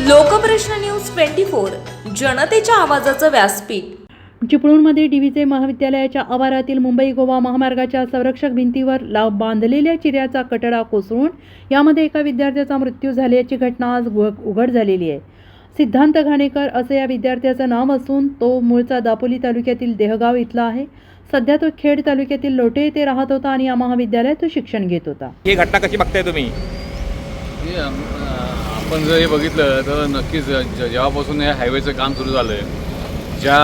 Lokprashna news twenty four जनतेच्या आवाजाचं व्यासपीठ. चिपळूणमध्ये डीव्हीचे महाविद्यालयाच्या आवारातील मुंबई गोवा महामार्गाच्या संरक्षक भिंतीवर लाव बांधलेल्या चिऱ्याचा कटडा कोसळून यामध्ये एका विद्यार्थ्याचा मृत्यू झाल्याची घटना आज उघ- उघड झालेली आहे. सिद्धांत घाणेकर असं या विद्यार्थ्याचं नाव असून तो मूळचा दापोली तालुक्यातील देहगाव इथला आहे. सध्या तो खेड तालुक्यातील लोटे येथे राहत होता आणि या महाविद्यालयात तो शिक्षण घेत होता. ही घटना कशी बघताय तुम्ही? हे आपण जर हे बघितलं तर नक्कीच ज- जेव्हापासून या हायवेचं काम सुरू झालं आहे ज्या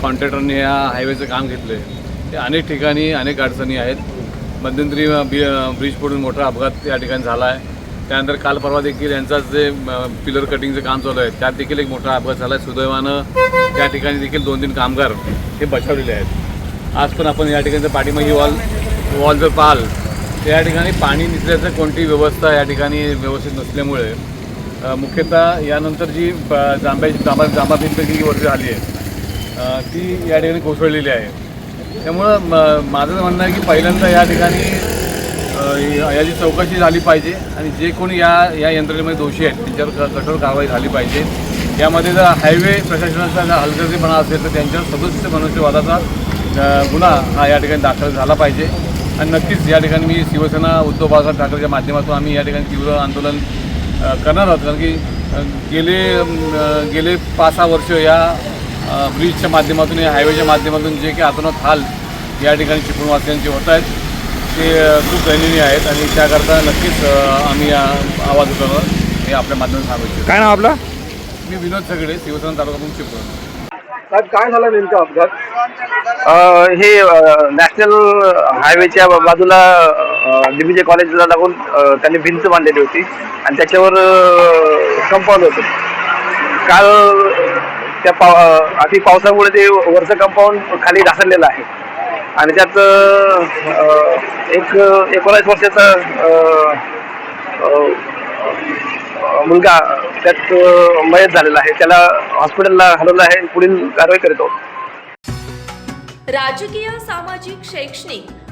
कॉन्ट्रॅक्टरने या हायवेचं काम घेतलं आहे ते अनेक ठिकाणी अनेक अडचणी आहेत. मध्यंतरी बी ब्रिज पडून मोठा अपघात या ठिकाणी झाला आहे त्यानंतर काल परवा देखील यांचाच जे पिलर कटिंगचं काम चालू आहे त्यात देखील एक मोठा अपघात झाला आहे सुदैवानं त्या ठिकाणी देखील दोन तीन कामगार हे बचावलेले आहेत. आज पण आपण या ठिकाणचं पाठीमागी वॉल वॉल जर पाहाल या ठिकाणी पाणी निचल्याचं कोणती व्यवस्था या ठिकाणी व्यवस्थित नसल्यामुळे मुख्यतः यानंतर जी जांब्याची जांभ्याची जांभा जांभा भिंत जी वरती आली आहे ती या ठिकाणी कोसळलेली आहे. त्यामुळं म- माझं म्हणणं आहे की पहिल्यांदा या ठिकाणी याची चौकशी झाली पाहिजे आणि जे कोणी या या यंत्रणेमध्ये दोषी आहेत त्यांच्यावर कठोर कारवाई झाली पाहिजे. यामध्ये जर हायवे प्रशासनाचा जर हलगर्जीपणा असेल तर त्यांच्यावर सदस्य मनुष्यवादाचा गुन्हा हा या ठिकाणी दाखल झाला पाहिजे. आणि नक्कीच या ठिकाणी मी शिवसेना उद्धव बाळासाहेब ठाकरेच्या माध्यमातून आम्ही या ठिकाणी तीव्र आंदोलन करणार आहोत. कारण की गेले गेले पाच सहा वर्ष या ब्रिजच्या माध्यमातून या हायवेच्या माध्यमातून जे काही आतोनात हाल या ठिकाणी चिपळूणवासियांचे होत आहेत ते खूप दयनीय आहेत आणि त्याकरता नक्कीच आम्ही आवाज उठवणार हे आपल्या माध्यमातून सांगू इच्छितो काय नाव आपलं? मी विनोद सगळे शिवसेना तालुका प्रमुख चिपळूण. साहेब काय झालं नेमका अपघात? हे नॅशनल हायवेच्या बाजूला डीबीजे कॉलेजला लागून त्यांनी भिंत बांधलेली होती आणि त्याच्यावर कंपाऊंड होतं. काल त्या पाव अति पावसामुळे ते वरचं कंपाऊंड खाली घासरलेलं आहे. आणि त्यात एक एकोणीस वर्षाचा मुलगा त्यात मयत झालेला आहे. त्याला हॉस्पिटलला हलवलं आहे पुढील कारवाई करीत आहोत. राजकीय सामाजिक शैक्षणिक